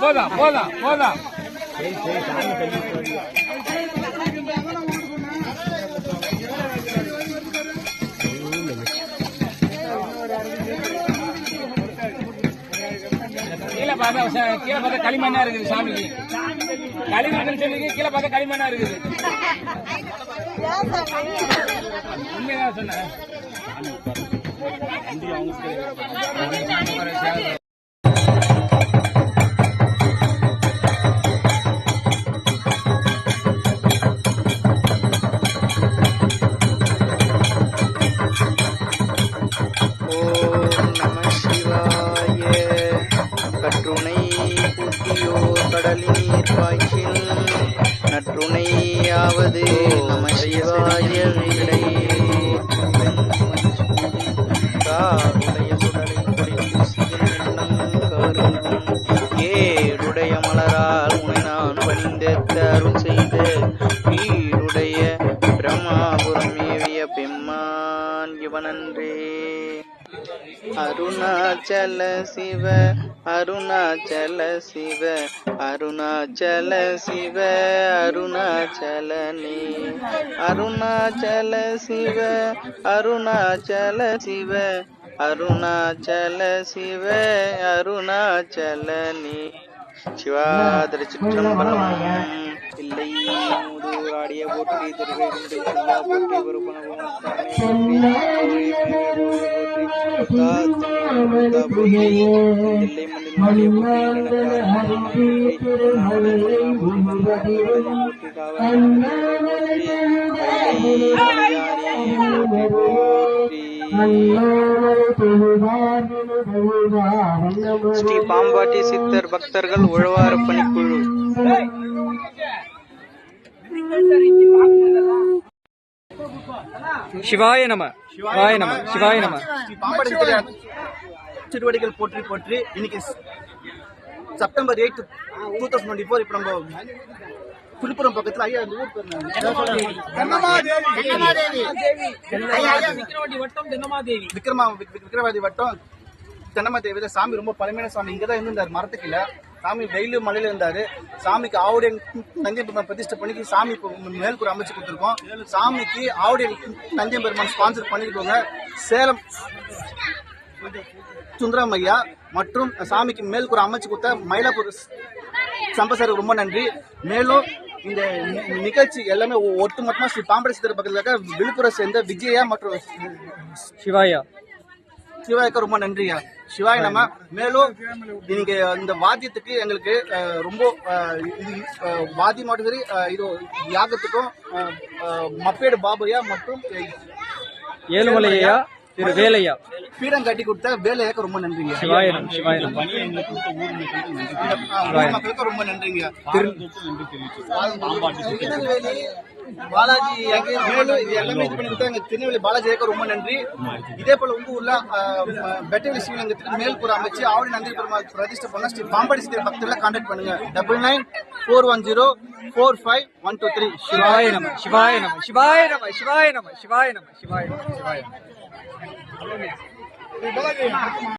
போதா போதா போதா கீழே பார்த்தா கீழே பார்த்தா களிமண்ணா இருக்குது சாமிக்கு. களிமண் சொல்லிக்கு கீழே பார்த்தா களிமண்ணா இருக்குது. உண்மைதான் சொன்ன கற்றுணை புத்தியோ கடலினீர் பாய்ச்சில் நற்றுணையாவது நம சிவாய விடையே காருடைய சுடலை குறைந்து சிவன் ஏழுடைய மலரால் உனை நான் பணிந்தெத்த அருள் செய்த வீருடைய பிரமாபுரம் ஏவிய பெம்மான் இவனன்றே. அருணாச்சல சிவ அருணாச்சல சிவ அருணாச்சல சிவ அருணாச்சலனே அருணாச்சல சிவ அருணாச்சல சிவ அருணாச்சல சிவ அருணாச்சலனே சிவாதிர சிற்றம்பலம் இல்லை ஆடிய போற்றி திருவேகுண்டு செல்லா போற்றி ஒருபன இல்லை மண்ணில் ஸ்ரீ பாம்பாட்டி சித்தர் பக்தர்கள் உழவார பணிக்குழு. சிவாய நம சிவாய நம சிவாய நம. திருவடிகள் போற்றி போற்றி இன்னைக்கு September eight two thousand twenty four இப்போ நம்ம விழுப்புரம் பக்கத்துல ஐயா அந்த ஊர் பேர்? விக்ரமா விக்- விக்- விக்ரவாதி வட்டம் தென்னமாதேவியில சாமி ரொம்ப பழமையான சாமி. இங்க தான் இருந்தார் மரத்துக்குள்ள சாமி வெயிலு மலையில இருந்தாரு. சாமிக்கு ஆவுடைய நஞ்சை பெருமான் பிரதிஷ்டை பண்ணி சாமி மேல்கூரை அமைச்சு கொடுத்துருக்கோம். சாமிக்கு ஆவுடைய நஞ்சை பெருமான் ஸ்பான்சர் பண்ணிருக்கோங்க. சேலம் சுந்தரம் ஐயா மற்றும் சாமிக்கு மேல்கூரை அமைச்சு கொடுத்த மயிலாப்பூர் சம்பசாருக்கு ரொம்ப நன்றி. மேலும் இந்த நிகழ்ச்சி எல்லாமே ஒ- ஒட்டுமொத்தமா ஸ்ரீ பாம்படை சித்தர் பக்கத்துல இருக்க விழுப்புரம் சேர்ந்த விஜயா மற்றும் சிவாயா. சிவாய்க்கு ரொம்ப நன்றியா. சிவாய் நம்ம மேலும் நீங்க இந்த வாத்தியத்துக்கு எங்களுக்கு ரொம்ப வாத்தியம் மட்டும் சரி இது யாகத்துக்கும் மப்பேடு பாபையா மற்றும் ஏழுமலையா? திரு வேலையா? பீடம் கட்டி கொடுத்த வேலையாக்க ரொம்ப நன்றிங்க சிவாய நம சிவாய நம அஹ், ஊர் மக்களுக்கு ரொம்ப நன்றிங்க பாலாஜி எல்லாமே இது பண்ணி கொடுத்தாங்க திருநெல்வேலி பாலாஜி ரொம்ப நன்றி. இதே போல உங்க ஊர்ல பெட்டலி சிவலிங்கத்துக்கு மேல்புற அமைச்சு ஆவடி நந்தி பெருமாள் ரெஜிஸ்டர் பண்ண ஸ்ரீ பாம்பாடி சித்தர் பக்தர்ல கான்டாக்ட் பண்ணுங்க. Double nine four one zero four five one two three சிவாய நம சிவாய நம சிவாய நம சிவாய நம சிவாய நம சிவாய நம சிவாய நம. Alô, meu. Tem baladinha.